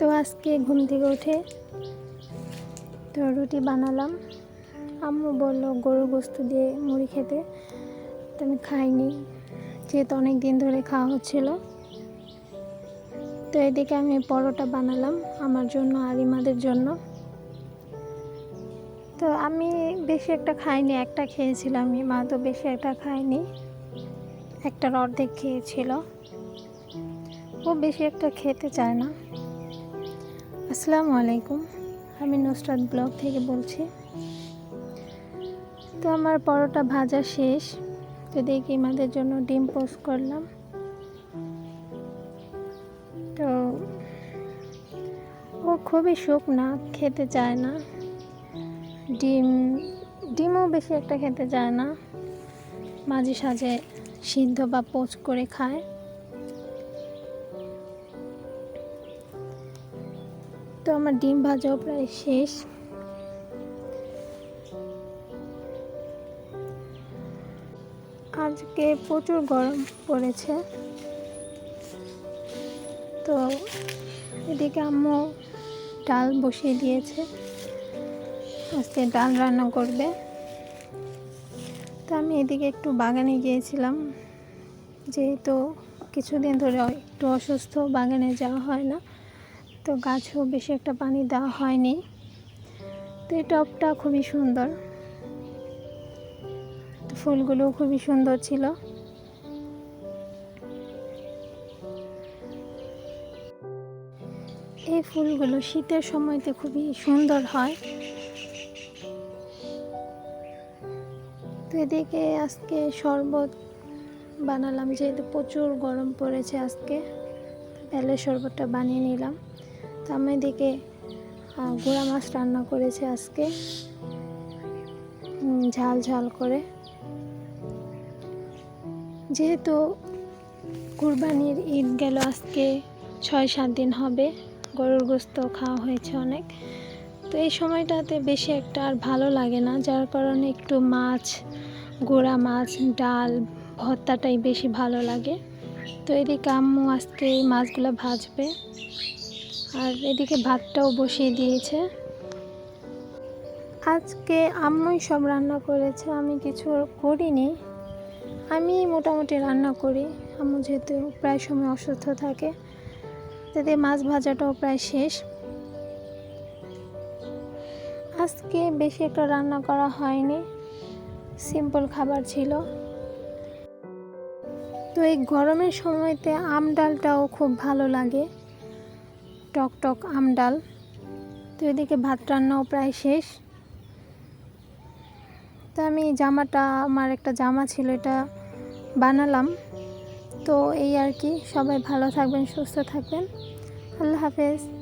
তো আজকে ঘুম থেকে উঠে তো রুটি বানালাম। আম্মু বলল গরু গোস্ত দিয়ে মুড়ি খেতে। তো আমি খাইনি, যেহেতু অনেক দিন ধরে খাওয়া হচ্ছিল। তো এদিকে আমি পরোটা বানালাম আমার জন্য আর ইমাদের জন্য। তো আমি বেশি একটা খাইনি, একটা খেয়েছিলাম মা তো বেশি একটা খায়নি। একটার অর্ধেক খেয়েছিল। ও বেশি একটা খেতে চায় না। আসসালামু আলাইকুম। আমি নুসরাত ব্লগ থেকে বলছি। তো আমার পরোটা ভাজা শেষ। তো দেখি আমাদের জন্য ডিম পোস্ট করলাম। তো ও খুবই শুকনা খেতে চায় না। ডিম, ডিমও বেশি একটা খেতে চায় না। মাঝে সাঝে সিদ্ধ বা পোচ করে খায়। তো আমার ডিম ভাজাও প্রায় শেষ। আজকে প্রচুর গরম পড়েছে। তো এদিকে আম্মু ডাল বসিয়ে দিয়েছে। আজকে ডাল রান্না করবে। তো আমি এদিকে একটু বাগানে গিয়েছিলাম। যেহেতু কিছুদিন ধরে একটু অসুস্থ, বাগানে যাওয়া হয় না। তো গাছেও বেশি একটা পানি দেওয়া হয়নি। তো এই টবটা খুবই সুন্দর। তো ফুলগুলো খুবই সুন্দর ছিল। এই ফুলগুলো শীতের সময়তে খুবই সুন্দর হয়। তো এদিকে আজকে শরবত বানালাম, যেহেতু প্রচুর গরম পড়েছে আজকে বেলের শরবতটা বানিয়ে নিলাম। তো আমি এদিকে গুঁড়া মাছ রান্না করেছে আজকে। ঝাল ঝাল করে। যেহেতু কুরবানির ঈদ গেল আজকে, ছয় সাত দিন হবে, গরুর গোস্ত খাওয়া হয়েছে অনেক। তো এই সময়টাতে বেশি একটা আর ভালো লাগে না, যার কারণে একটু মাছ, গোড়া মাছ, ডাল, ভর্তাটাই বেশি ভালো লাগে। তো এদিকে আম্মু আজকে এই মাছগুলো ভাজবে। আর এদিকে ভাতটাও বসিয়ে দিয়েছে। আজকে আম্মুই সব রান্না করেছে, আমি কিছু করিনি। আমি মোটামুটি রান্না করি। আম্মু যেহেতু প্রায় সময় অসুস্থ থাকে তাতে মাছ ভাজাটাও প্রায় শেষ। আজকে বেশি একটা রান্না করা হয়নি, সিম্পল খাবার ছিল। তো এই গরমের সময়তে আম ডালটাও খুব ভালো লাগে। টক টক আম ডাল। তো এদিকে ভাত রান্নাও প্রায় শেষ। তো আমি জামাটা, আমার একটা জামা ছিল, এটা বানালাম। তো এই আর কি, সবাই ভালো থাকবেন, সুস্থ থাকবেন। আল্লাহ হাফেজ।